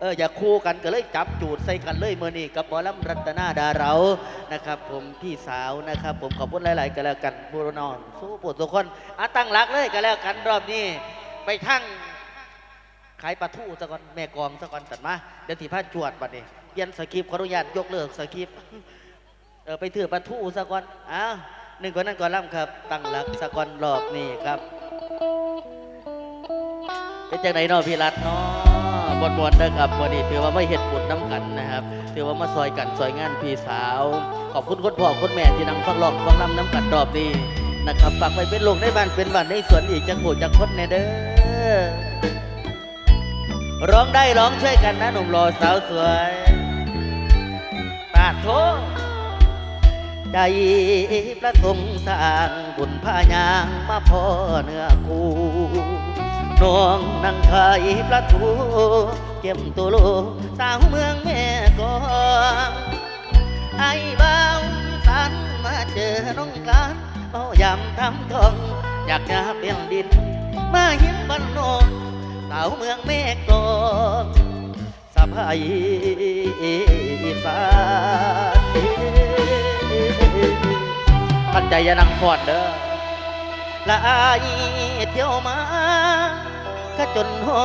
เอออย่าคู่กันก็เลยจับจูดใส่กันเลยเมื่อนี้กับหมอลำรัตนาดาเรานะครับ ผมพี่สาวนะครับ ผมขอบคุณหลาย ๆกันแล้วกันผู้นอนสู้ปวดทุกคนอะตั้งหลักเลยกันแล้วกันรอบนี้ไปทั้งขายปลาทูซะก่อนแม่กองซะก่อนตัดมาเดี๋ยวที่พาจวดบัดนี้เปลี่ยนสคริปขออนุญาตยกเลิกสคริปเออไปถือปลาทูซะก่อนอ้าวหนึ่งก่อนนั่นก่อนล่ำครับ ตั้งหลักซะก่อนรอบนี้ครับเป็นจังไหนนาะพี่รัตน์เนาะ บนบนนะครับวันนี้ถือว่าไม่เห็ดบุญน้ำกันนะครับ ถือว่ามาซอยกันซอยงานพี่สาว ขอบคุณคุณพ่อคุณแม่ที่นั่งฟังร้องฟังรำน้ำกันรอบนี้นะครับฝากไปเป็นลงในบ้านเป็นบ้านในสวนอีกจังหูจังคนแน่เด้อร้องได้ร้องช่วยกันนะหนุ่มรอสาวสวยปาดโถใจประสงค์สร้างบุญพายางมาพ่อเนื้อคู่ น้องนั่งขายปลาทูเก็บตัวโลสาวเมืองแม่กองไอ้บ้าวสันมาเจอน้องกันเอายำทำทอง อยากจะเปลี่ยนดิน มาเห็นบ้านนองสาวเมืองแม่กองสะพายสานพันใจยานังฟอดเด้อละอายเที่ยวมา ก็จนหอ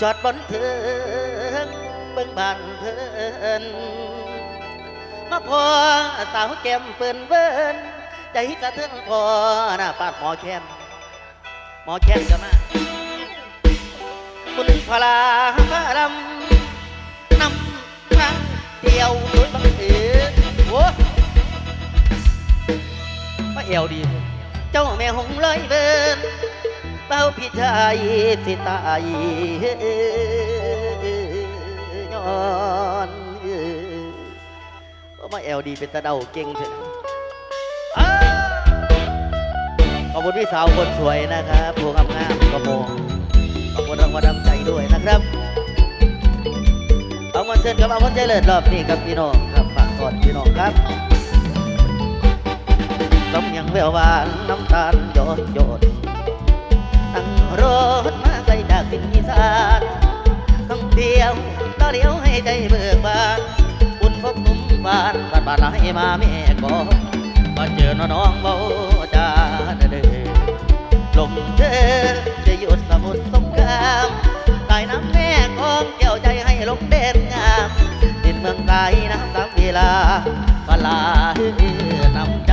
จอดบนเถิงเบิ่งบ้านเพิ่นมาพอสาวแก้มเปิ้นเบิ้นใจกระเทืองพอน้าปาดหมอแค้นหมอแค้นก็มาคุณพลาพระลำนำทางเที่ยวโดยบังเอิญโอ้มาเอวดี เจ้าแม่หงเลยเบินเป้าพี่ชายสิตายย้อนก็มาเอวดีเป็นตาเดาเก่งเถอะขอบคุณพี่สาวคนสวยนะครับพวงงามกระโมงขอบคุณรางวัลน้ำใจด้วยนะครับเอามาเชิญกับเอามาใจเลิศรอบนี้กับพี่น้องครับฝากก่อนพี่น้องครับ สมยังแววหวานน้ำตาลหยดหยดตั้งรถมาไกลจากทินอีสานต้องเที่ยวต่อเดียวให้ใจเบิกบานบุญพบนุ่มบานบานบานไหลมาแม่กอนมาเจอน้องน้องเบาจาเด้อลมเธอจะหยุดสมุทรสงครามใต้น้ำแม่กองแก้วใจให้ลงเด่นงามดินเมืองไกลน้ำตามเวลาเวลาเฮือนำใจ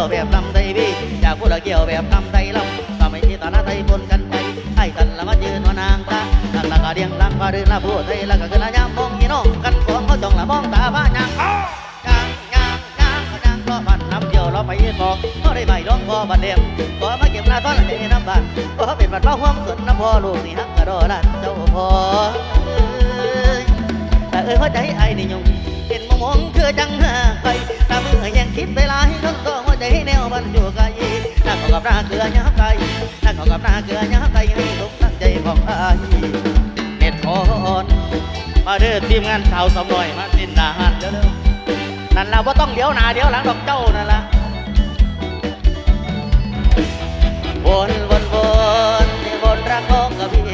ยากพูดเกี่ยวแบบลำไทยพี่อยากพูดเกี่ยวแบบลำไทยลำก็ไม่ใช่ตาหน้าไทยบนกันไปให้กันละมายืนวนางตาลักละก็เรียงลังก็เดินละพูดไทยละก็คือละยามมองยีน้องกันสองเขาจ้องละมองตาบ้านยังยังยังยังยังรอบันน้ำเดียวเราไปยืนมองเขาได้ใบร้องพอบัดเดียมพอมาเก็บลาซ้อนในน้ำบานพอเป็นบัดเป้าห่วงส่วนน้ำพอลูกนี่ฮักกระโดดลั่นเจ้าพอแต่เออหัวใจไอ้นี่ยง เป็นมองมองคือจังหาไปตาเมื่อยังคิดเวลาให้ทั้งตัวหัวใจแนวมันอยู่ไกลนั่งขอกับหน้าเกลือยับไกนั่งขอกับหน้าเกลือยับไกให้ทุกตั้งใจของไอ้เน็ตทอนมาเด้อทีมงานสาวสมหน่อยมาสินดาหันเด้อนั่นละว่าต้องเดี๋ยวหน้าเดี๋ยวหลังดอกเจ้านั่นละวนวนวนที่บนรักของกะพี่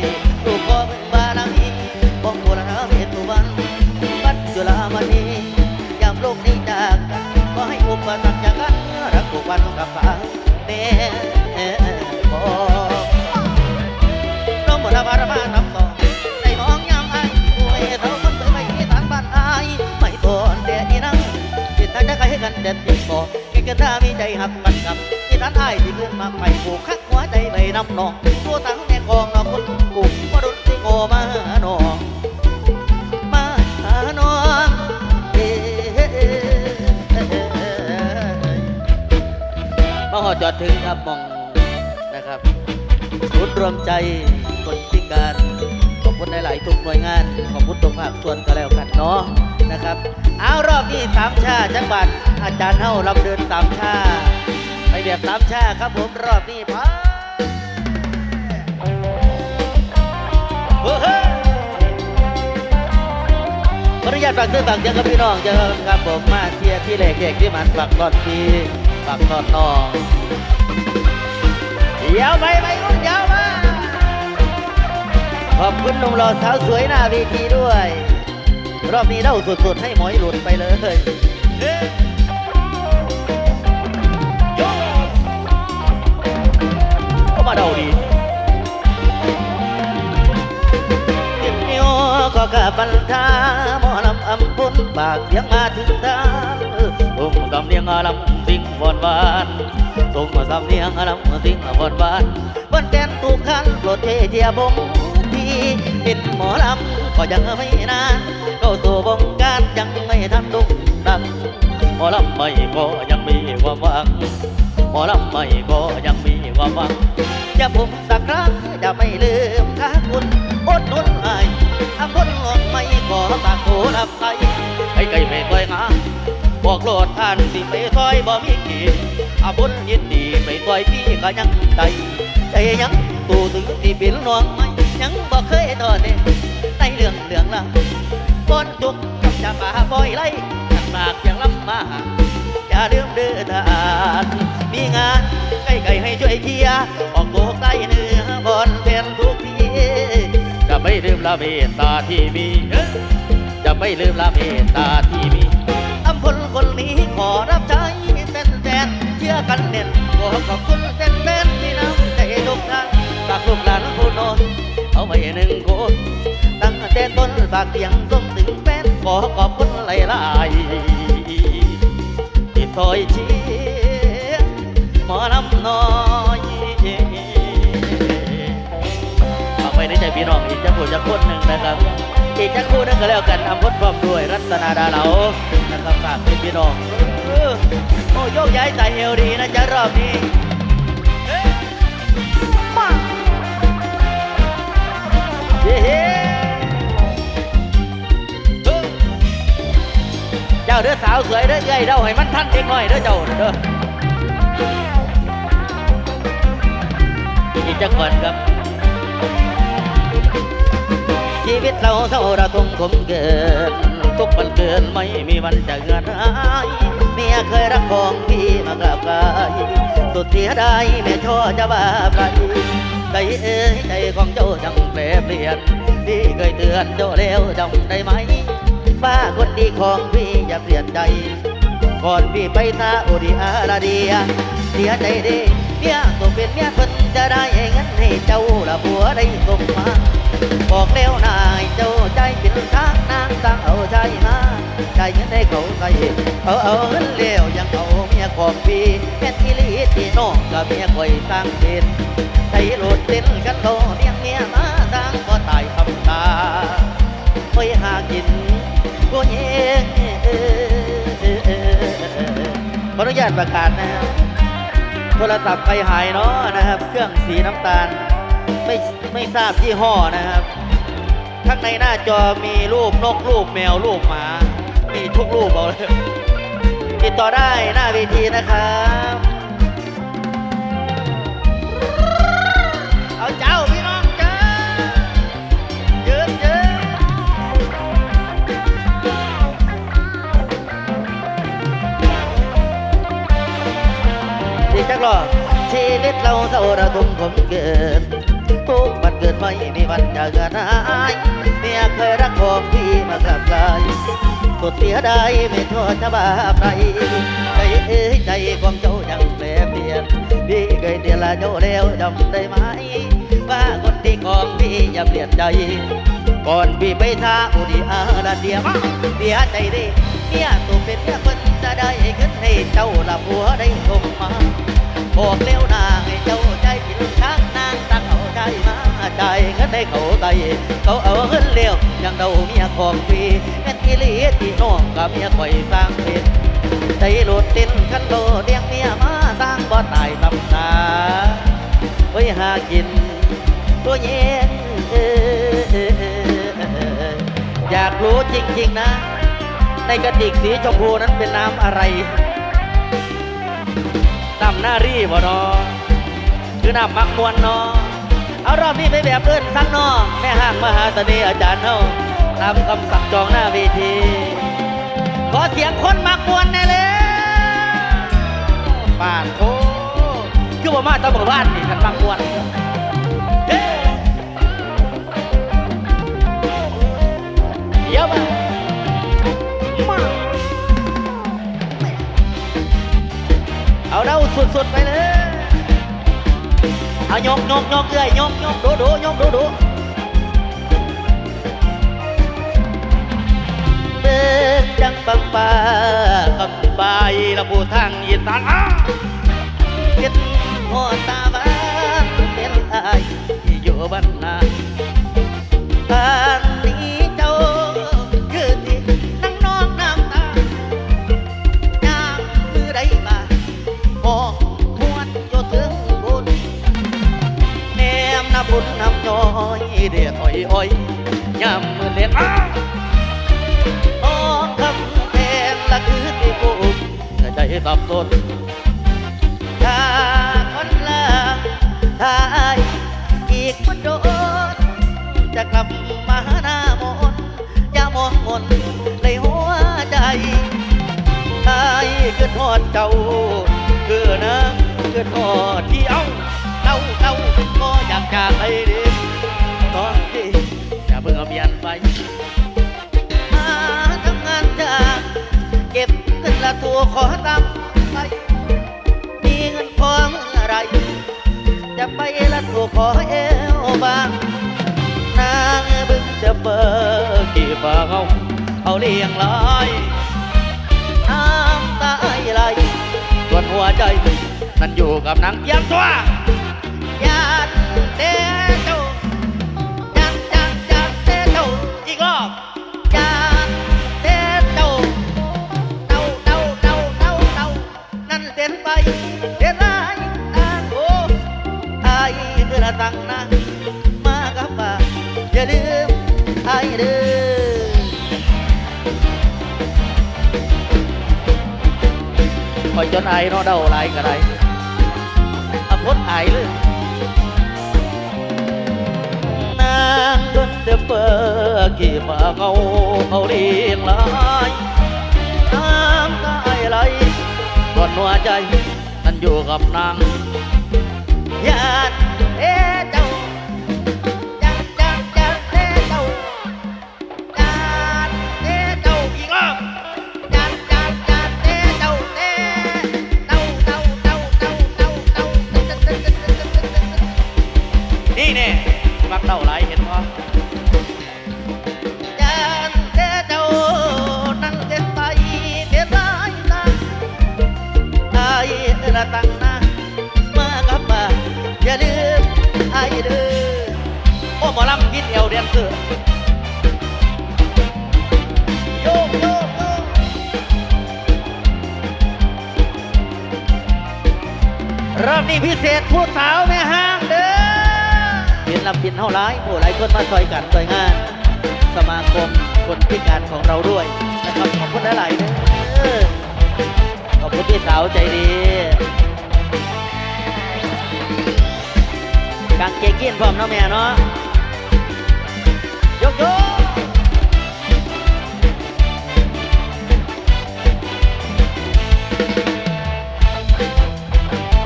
ลูกก็ ฟ้าเด่บอกน้องบุรพารมาทำต่อในมองยามไอ้ป่วยเท่าคนเคยไม่ทานบ้านอายไม่ทนเดียอีนังจิตทางจะใครให้กันเด็ดติดบอกแกก็ถ้มีใจหักมันกับที่ท่านอ้ายที่เพื่อนมาไปผูกคักหัวใจไปนำนองตัวตั้งแม่กองนอกคนกูมาดุนที่โกมาหน้อง มาหอดจอดถึงครับมองนะครับศูนย์รวมใจคนพิการขอบคุณหลาย ๆ ทุกหน่วยงานขอบคุณทุกภาคส่วนก็แล้วกันเนาะนะครับเอารอบนี้สามชาจังหวัดอาจารย์เฮาลำเดินสามชาไปแบบสามชาครับผมรอบนี้พาเฮ้ยนุญาตฝากซื้อฝากเสียงกับพี่น้องเจอกันครับผมมาเชียร์พี่เหล็กเด็กที่มันฝากตอนพี่ ฝากตอนน้อเดี๋ยวไปไปรุ่นเดี๋ยวมาขอบคุณหนุ่มหล่อสาวสวยหน้าเวทีด้วย รอบนี้เด้าสุดๆ ให้หมอยหลุดไปเลยก็มาเดาดีจ็บนิ้วก็กะบันทาหมอลำอำพุนปากเสียงมาถึงทางส่งสำเนียงอลำ วอนบานส่งมาสำเนียงอาลำสิ่งบอนบานบนแดนทุกขันโปรดเทเทียบงทีเป็นหมอลำก็ยังไม่นานเข้าสู่วงการยังไม่ทันดุงดังหมอลำไม่ก็ยังมีความหวังหมอลำไม่ก็ยังมีความหวังอย่าผมสักครั้งจะไม่ลืมทักคุณอดนุนให้อาคนงอกไม่ก็ปากโทรับใจให้ไกลไม่ค่อยงา บอกโลดท่านสิไปซอยบ่มีขีดอาบุญยินดีไปซอยพี่ก็ยังใจใจยังตูถึงที่เป็นน้องไม่ยังบ่เคยทอดเนในเรื่องเรื่องละบนทุกกับจะมาบ่อยไล่ขันมากอย่างลำมาอย่าลืมเดือทานมีงานใกล้ๆให้ช่วยเคียออกโลกใต้เนื้อบอนแทนทุกทีจะไม่ลืมละเมตตาที่มีจะไม่ลืมละเมตตาที่มี อำพลคนนี้ขอรับใช้เป็นแทนเชื่อกันเน่นขอขอบคุณแทนแฟนที่นำใจทุกท่านฝากลูกหลานผู้นอนเอาไว้หนึ่งคนตั้งแต่ต้นฝากเสียงส่งถึงแฟนขอขอบคุณหลายๆที่ซอยเชียหมอลำน้อยฝากไว้ในใจพี่น้องอีกจะผู้จะคนหนึ่งนะครับ อีกจะคู่หนึงก็แล้วกันทำพดพร้อมด้วยรัตนาดาเหลานะครับฝากเป็นพี่น้องโอ้โยกย้ายสายเอวดีนะจ๊ะรอบนี้เอ๊ะมาเฮ้เออเจ้าเด้อสาวสวยเด้อเอ้ยเด้าให้มันทันเด็กน้อยเด้อเจ้าเด้ออีกจักก่อนครับ ชีวิตเราเศร้าระทมขมเกินทุกวันเกินไม่มีวันจะเงินหายเมียเคยรักของพี่มากราบกายสุดเสียดายแม่ช่อจะบาไรใจเอ้ยใจของเจ้าจังแปรเปลี่ยนพี่เคยเตือนเจ้าแล้วจำได้ไหมป้าคนดีของพี่อย่าเปลี่ยนใจ ก่อนพี่ไปซาอุดิอาระเบียเสียใจเด้ เมียตัวเป็นเมียเพิ่นจะได้เงินให้เจ้าละผัวได้สมมาบอกแล้วนายเจ้าใจเป็นทางนางตั้งเอาใจมาใจเงินให้เขาใส่เอาเอาเงินเลี้ยวยังเอาเมียของพี่แม่ที่ลีที่น้องกับเมียคอยสร้งเป็นใส่รถเต้นกันโตเมียเมียมาสร้งก็ตายคำตาไปหากินกูเองขออนุญาตประกาศนะครับ โทรศัพท์ใครหายเนาะนะครับ เครื่องสีน้ำตาลไม่ไม่ทราบที่ห่อนะครับ ข้างในหน้าจอมีรูปนกรูปแมวรูปหมา มีทุกรูปเอาเลย ติดต่อได้หน้าเวทีนะครับ รอชีวิตเราเศร้าระทมขมเกินทุกวันเกิดไม่มีวันจะเกิดหายเมียเคยรักของพี่มากราบกรายสุดเสียดายไม่ทอดจะบาปไรใจเอ้ยใจของเจ้ายังแปรเปลี่ยนพี่เคยเดียละเจ้าแล้วจำได้ไหม ว่าคนที่ของพี่อย่าเปลี่ยนใจก่อนพี่ไปทาอุดิอาระเดียมเสียใจดิเมียตัวเป็นเมียคน จะได้เงินให้เจ้าละผัวได้สมมาบอกเร็วนาให้เจ้าใจผิดทางนางตั้งเอาใจมาใจเงินให้เขาไตเขาเอาเงินเลี้ยวยังเดาเมียของพี่แม่นอีลีที่น้องกับเมียคอยสร้างเป็นใจหลุดตินคันโลเลี้ยงเมียมาสร้างบ่ตายตำตาไว้หากินตัวเองอยากรู้จริงๆนะ ในกระติกสีชมพูนั้นเป็นน้ำอะไรน้ำหน้ารีบ่นอคือน้ำมักมวนนอเอารอบนี้ไปแบบเอิ้นสังนอแม่ห้างมหาเสน่ห์อาจารย์เฮาตามคำสั่งจองหน้าเวที ขอเสียงคนมากวนแน่เลยป่านโคคือว่ามาตำรวจบ้านนี่ฉันมากวน สุดๆไปเลย เอายกยกยกเอ้ยยกยกดูดูยกดูดูเดินจังปังปาคำบายระบุทางอีสานอ้าเห็นหัวตาบ้านเป็นอายที่อยู่บ้านนา ย้อยเดียถอยอ้อยยามมือเล็กอ้อคำแพงละคือที่บุกใจสับสนถ้าคนละถ้าอายอีกมันโดน จะกลับมาหน้ามนอย่ามองมนเลยหัวใจไอ้คือทอดเจ้าคือนะคือทอดที่เอาเต้าเต้าก็อยากจากไปดี อย่าเพิ่งเอาเมียนไปมาทำงานจากเก็บเงินละตัวขอตามไปมีเงินพอเมื่อไรจะไปละตัวขอเอวบางนางบึงจะเปิดกี่ฟ้าเขาเอาเลี้ยงลายน้ำตาไหลส่วนหัวใจนั้นอยู่กับนางเกียมตัว คอยจนไอเนาะเดาไรก็ไรอาพดไอเลยนางดนเดเปอร์กี่มาเอาเอาเรียงลายน้ำตาไอไหลส่วนหัวใจนั้นอยู่กับนางยาด หมอลำกินเอวเดียนเสือโยกโยกโยกรอบนี้พิเศษผู้สาวแม่ห้างเด้อเห็นลำบินเท่าไรผู้หลายคนมาซอยกันซอยงาน สมาคมคนพิการของเราด้วยนะครับขอบคุณหลายๆเด้อขอบคุณพี่สาวใจดีกางเกงยีนพร้อมเนาะแม่เนาะยกโยก ขอ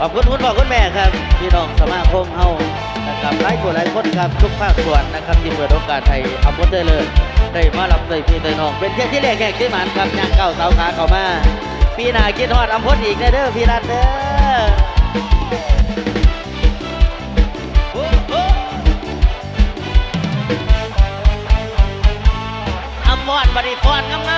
บคุณคุณพ่อคุณแม่ครับพี่น้องสมาคมเฮานะครับหลายคนหลายคนครับทุกภาคส่วนนะครับที่เปิดโอกาสให้อัมพเตอร์เลยได้มารับใส่พี่ใส่น้อง เป็นเที่ยที่แรกแขกที่หมันครับย่างเก้าสาวขาเข้ามาพี่นาคิดฮอดอัมพลอีกนะเด้อพี่รัตเด้อ บริฟอนงาม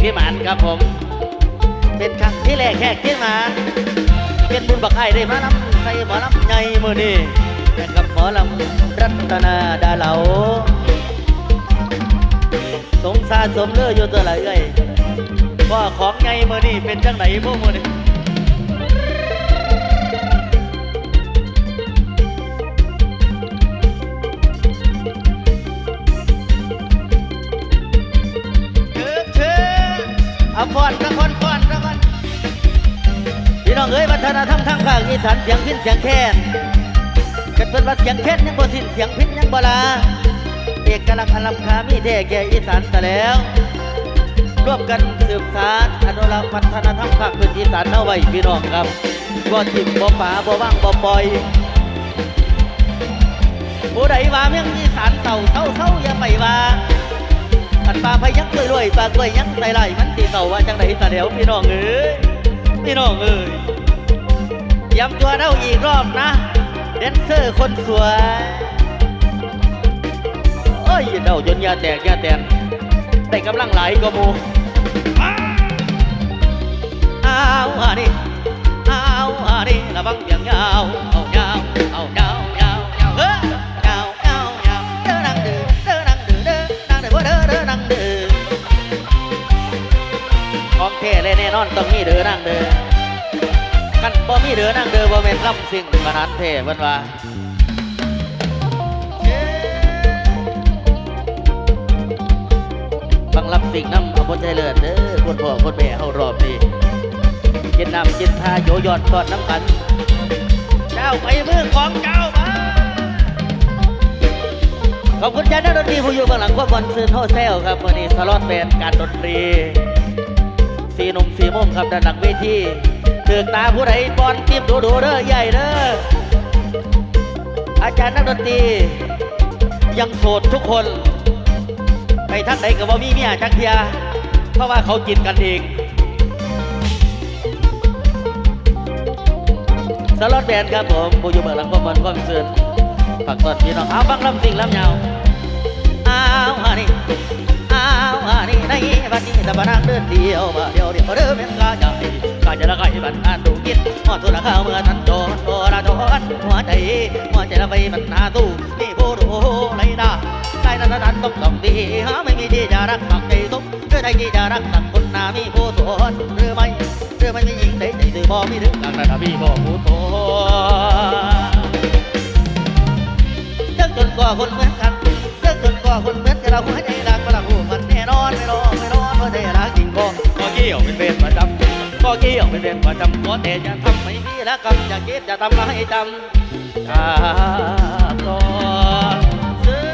พี่หมานครับผม เป็นครั้งที่แรกแขกที่มา เป็นบุญบักไข่ได้มาลำใส่หมอลำใหญ่มือนี่กับหมอลำรัตนาดาเหลา สงสารสมเลืออยู่ตัวละเอ้ยว่าของใหญ่มือนี่เป็นจังไหนพวกมือนี่ ฟอนละคนฟอนละคนพี่น้องเอ้ยวัฒนธรรมทางภาคอีสานเสียงพินเสียงแค้นกันเป็นว่าเสียงแค้นยังบ่สิ้นเสียงพินยังบ่ลาเอกลักษณ์อลังคามีแท้แก่อีสานแต่แล้วร่วมกันสืบสานอนุรักษ์วัฒนธรรมภาคพื้นอีสานเอาไว้พี่น้องครับบ่ทิมบ่ป่าบ่ว่างบ่ปล่อยผู้ใดว่าเมืองอีสานเต่าเศร้าเศร้าอย่าไปว่า อันปลาพยักกล้วยรวยปลากล้วยยังใส่ไหลมันสีเต่าว่าจังไดตาเดียวพี่น้องเอ้ยพี่น้องเอ้ยย้ำตัวเด้าอีกรอบนะแดนเซอร์คนสวยเอ้ยเดาจนยาแตกยาแตนแต่กำลังไหลก็มูอ้าวอันนี้อ้าวอันนี้ระวังเสียงยาวเอายาว อนต้องมีเด้อนั่งเด้อคันบ่มีเด้อนั่งเด้อบ่แม่นลำสิ่งขนาดแท้เพิ่นว่าฟังลำสิ่งน้ำเอาบนใจเลิศเด้อคนพ่อคนแม่เอารอบนี้กินน้ำกินทาโยยอดกอดน้ำกันเจ้าไปมือของเจ้ามาขอบคุณอาจารย์นักดนตรีผู้อยู่เบื้องหลังความบอลซืนโฮเซลครับวันนี้สล็อตแบนการดนตรี สีนุ่มสีมุมครับด้านหลังเวทีเถือกตาผู้ใดบอลทีมดูดูเด้อใหญ่เด้ออาจารย์นักดนตรี ยังโสดทุกคน ไปทางไหนก็บ่มีเมียจักเทียเพราะว่าเขากินกันเองสล็อตแบนครับผมผู้อยู่เบื้องหลังความบอลความเสื่อฝากตอนพี่น้องเอาฟังลำสิ่งลำยาวอ้าวอันนี้ อ้านนี้ในวันนี้แต่บานางเดินเดียวมาเดียวเดียวเดินเป็นกาใหญ่กาจะละไก่บันอ่านดูกินหอดทุนละข้าวเมื่อทันโดนโดราโดนหัวใจหัวใจละไปมันหาตู้นี่ผู้ดูไรดาได้นั้นนั้นต้องต้องดีหาไม่มีที่จะรักปักใจทุกเพื่อใดที่จะรักสักคนนามีผู้สวนหรือไม่หรือไม่มีหญิงใดใจสื่อบ่มีถึงกลางนามีบ่ผู้สวนเจ้าจนกว่าคนเหมือนกันเจ้าจนกว่าคนเหมือนกันเราหัวใจ รักมาละหูมันแน่นอนไม่รอไม่รอเพราะใจรักจริงก็ก็เกี่ยวเป็นเป็นประจำก็เกี่ยวเป็นเป็นประจำก็แต่จะทำไม่มีล้วกำจะคิดจะทำให้จำจากก่อนซื้อ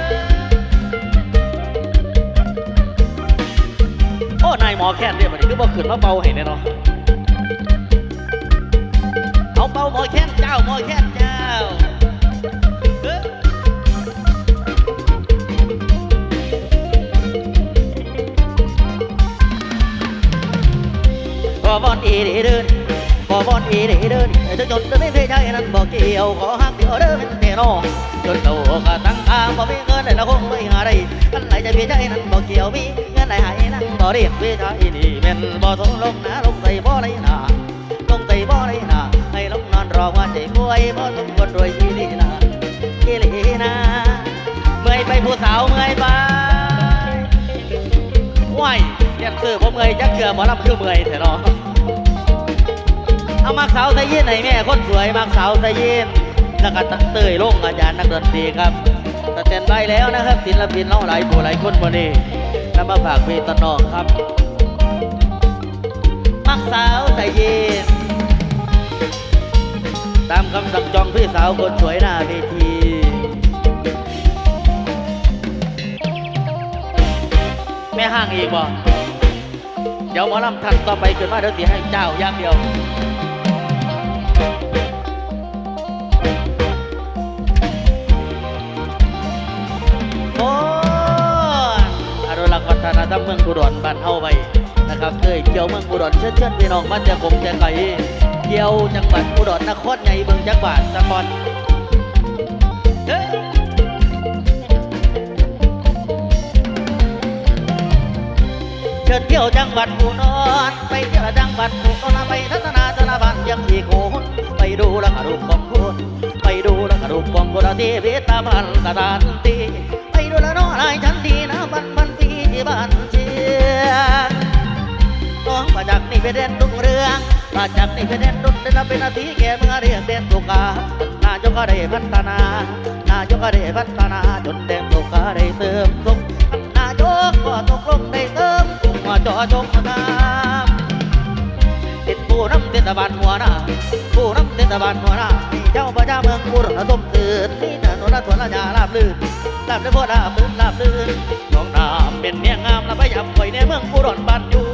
โอ้นายหมอแค้นเนี่ยมันคือบ่ขึ้นมาเป่าให้แน่นาะเอาเป่าหมอแค้นเจ้าหมอแค้นเจ้า พอบอนอีเดเดินพอบอนอีเดเดินเธอจนจะไม่เคยใจนั้นบอกเกี่ยวขอหักเดียวเดินเป็นเนอจนโตก็ตั้งทางบ่มีเงินเลยละคงไม่หาได้กันไหนจะเพียใจนั้นบอกเกี่ยวมีเงินไหนหายนั่งบ่เรียกเวทายนี่เป็นบ่สนลงนะลงใส่บ่ไรนาลงใส่บ่ไรนาให้ลงนอนรอว่าใจป่วยบ่สมควรรวยอีลีนาอีลีนาเมื่อยไปผู้สาวเมื่อยไปว้าย เรียกซื้อผมเมยจักเกือหมอลำคือเมื่อยแท้เนาะเอามักสาวไทยยินให้แม่คนสวยมักสาวไทยยินแล้วก็ตั้งเตยลงอาจารย์นักดนตรีครับสแตนบายแล้วนะครับศิลปินเล่าหลายผู้หลายคนวันนี้นำมาฝากพี่ตนองครับมักสาวไทยยินตามคำสั่งจองพี่สาวคนสวยหน้าเวทีแม่ห้างอีกบ่ ดี๋ยวหมอลำทันต่อไปขึ้นมาเดี๋ยวสีให้เจ้าอย่างเดียวโอ้ยอนุรักษ์วัฒนธรรมเมืองอุดรบ้านเฮาไว้นะครับเคยเกี่ยวเมืองอุดรเชิญเชิญพี่น้องมาแต่ผมแต่ไกลเกี่ยวจังหวัดอุดรนครใหญ่เมืองจังหวัดสะกอน เที่ยวจังหวัดอุนอนไปเที่ยวจังหวัดอุนอนไปทัศนาจนาบันยังอีกคนไปดูละรูปของคนไปดูละรูปของคนที่เวตาบันตาตันตีไปดูละน้องนายฉันดีนะบันบันตีที่บ้านเชียงน้องมาจากนี่ไปเด่นดุงเรื่องมาจากนี่ไปเด่นดุงเด่นเป็นนาทีแก่เมื่อเรียกเด่นตุกานาจกก็ได้พัฒนานาจกก็ได้พัฒนาจนเด็มตุกาได้เติมสุข นายกก็ตกลงได้เติมสุขมาจ่อจงมาติดผู้ำเทศบาลหัวหน้าผู้ำเทศบาลหัวหน้านี่เจ้าประจาเมืองบุรณะสมตื่นนี่นะโนราสวนราญาลาบลื่นลาบลื่นพ่อลาบลื่นลาบลื่นน้องนามเป็นเมียงามละพยายามคอยในเมืองอุดรบ้านอยู่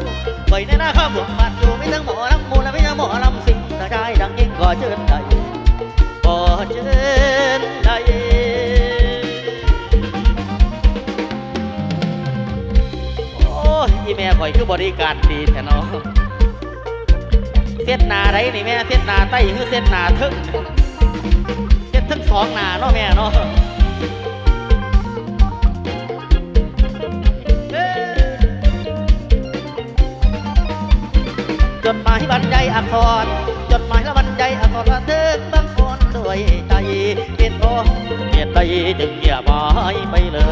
คอยในหน้าข้าวหลวงบ้านอยู่ไม่ทั้งหมอลำมูลและไม่ทั้งหมอลำสิงถ้าได้ดังยิ่งก็เชิด ข่อยคือบริการดีแท้เนาะเส้นนาไรนี่แม่เส้นนาใต้คือเส้นนาทึกเส้นทั้งสองนาเนาะแม่เนาะเอ้ยจดหมายบรรยายอักษรจดหมายและบรรยายอักษรระทึกบางคนด้วยใจเป็นพอเหตุใดจึงเงียบหายไปเลย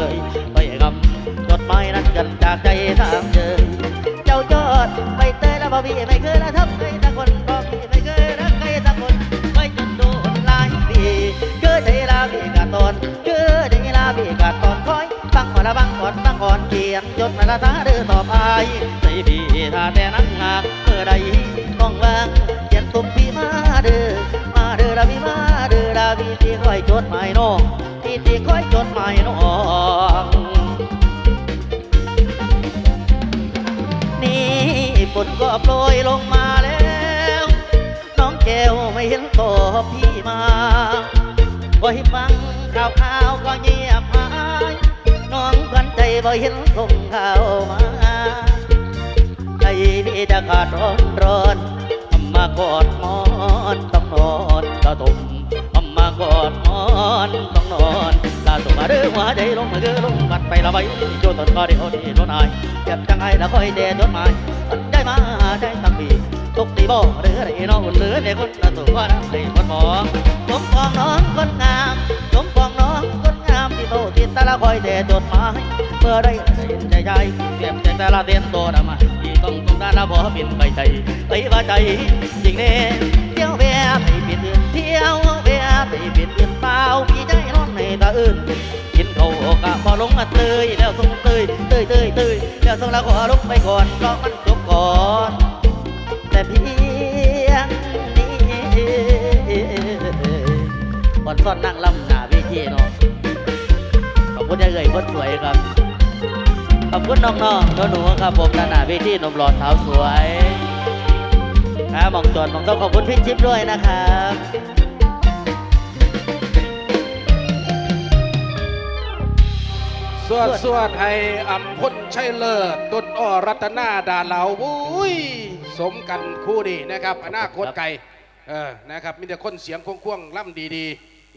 จดมาละตาเด้อตอบอายใจพี่ถ้าแต่นั่งหากเมื่อใดต้องวางเขียนตุ่มพี่มาเด้อมาเด้อละพีมาเด้อละพีที่คอยจดหมายน้องพี่ที่คอยจดหมายน้องนี่ฝนก็โปรยลงมาแล้ว น้องแก้วไม่เห็นตอบพี่มาบ่ให้ฟังข่าวข่าวก็เงีย บ่เห็นส่งข่าวมาใจพี่จะขาดร้อนร้อนมากอดมอนต้องนอนกระตุ่มมากอดมอนต้องนอนลาตุ่มมาเด้อหัวใจลงมาเด้อลงบัดไปละไปโยตนก็เดียวดีโดนอายเก็บจังไงละคอยเดจดหมายมันได้มาได้ตั้งปีตกตีบ่หรืออะไรน้องหรือในคนละตัวว่าน้ำใส่คนมองสมปองน้องคนงามสมปอง โตติดแต่ละคอยเดจดหมายเมื่อได้เห็นใจใจเก็บใจแต่ละเตียนโตนะมาที่ต้องต้องการละบ่บินไปใจไปว่าใจจริงเน่เที่ยวแวะไปปิดอื่นเที่ยวแวะไปปิดอื่นเปล่าพี่ใจน้องในตาอื่นกินเขากะพอลงมาเตยแล้วส่งเตยเตยเตยเตยแล้วส่งแล้วขอลงไปก่อนเพราะมันจบก่อนแต่เพียงนี้อนซ่อนนั่งลำหนาเวิธีเนาะขอบ คุณยายเอ๋ยคนสวยครับ ขอบคุณน้องๆหนูๆครับผมหน้าเวทีหนมหลอดสาวสวยครับมองจอดมองต้องขอบคุณพี่จิ๊บด้วยนะครับสวดสวดให้อัมพลชัยเลิศต้นอ้อรัตนาดาเหลาอุ้ยสมกันคู่ดีนะครับอนาคตไกลเออนะครับมีแต่คนเสียงควงๆล่ำดีๆ